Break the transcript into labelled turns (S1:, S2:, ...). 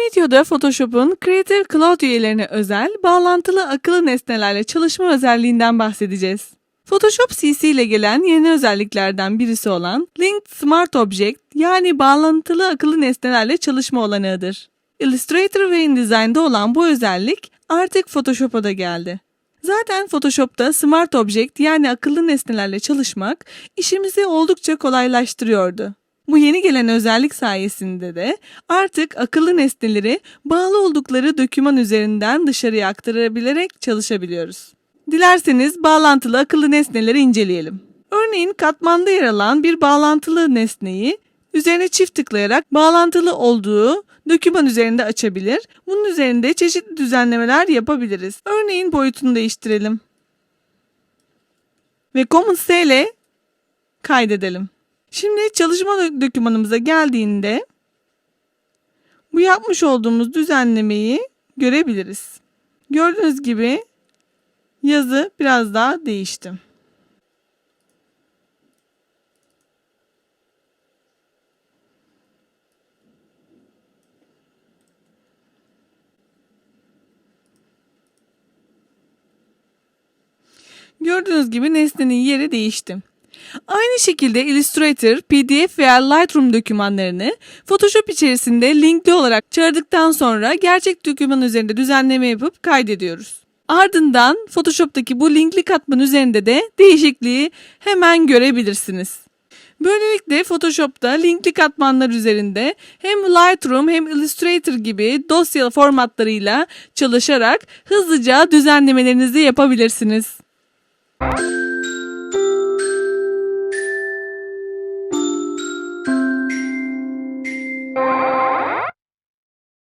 S1: videoda Photoshop'un Creative Cloud üyelerine özel bağlantılı akıllı nesnelerle çalışma özelliğinden bahsedeceğiz. Photoshop CC ile gelen yeni özelliklerden birisi olan Linked Smart Object yani bağlantılı akıllı nesnelerle çalışma olanağıdır. Illustrator ve InDesign'da olan bu özellik artık Photoshop'a da geldi. Zaten Photoshop'ta Smart Object yani akıllı nesnelerle çalışmak işimizi oldukça kolaylaştırıyordu. Bu yeni gelen özellik sayesinde de artık akıllı nesneleri bağlı oldukları doküman üzerinden dışarıya aktarabilerek çalışabiliyoruz. Dilerseniz bağlantılı akıllı nesneleri inceleyelim. Örneğin katmanda yer alan bir bağlantılı nesneyi üzerine çift tıklayarak bağlantılı olduğu doküman üzerinde açabilir. Bunun üzerinde çeşitli düzenlemeler yapabiliriz. Örneğin boyutunu değiştirelim. Ve Command S ile kaydedelim. Şimdi çalışma dokümanımıza geldiğinde bu yapmış olduğumuz düzenlemeyi görebiliriz. Gördüğünüz gibi yazı biraz daha değişti. Gördüğünüz gibi nesnenin yeri değişti. Aynı şekilde Illustrator, PDF veya Lightroom dokümanlarını Photoshop içerisinde linkli olarak çağırdıktan sonra gerçek doküman üzerinde düzenleme yapıp kaydediyoruz. Ardından Photoshop'taki bu linkli katman üzerinde de değişikliği hemen görebilirsiniz. Böylelikle Photoshop'ta linkli katmanlar üzerinde hem Lightroom hem Illustrator gibi dosya formatlarıyla çalışarak hızlıca düzenlemelerinizi yapabilirsiniz.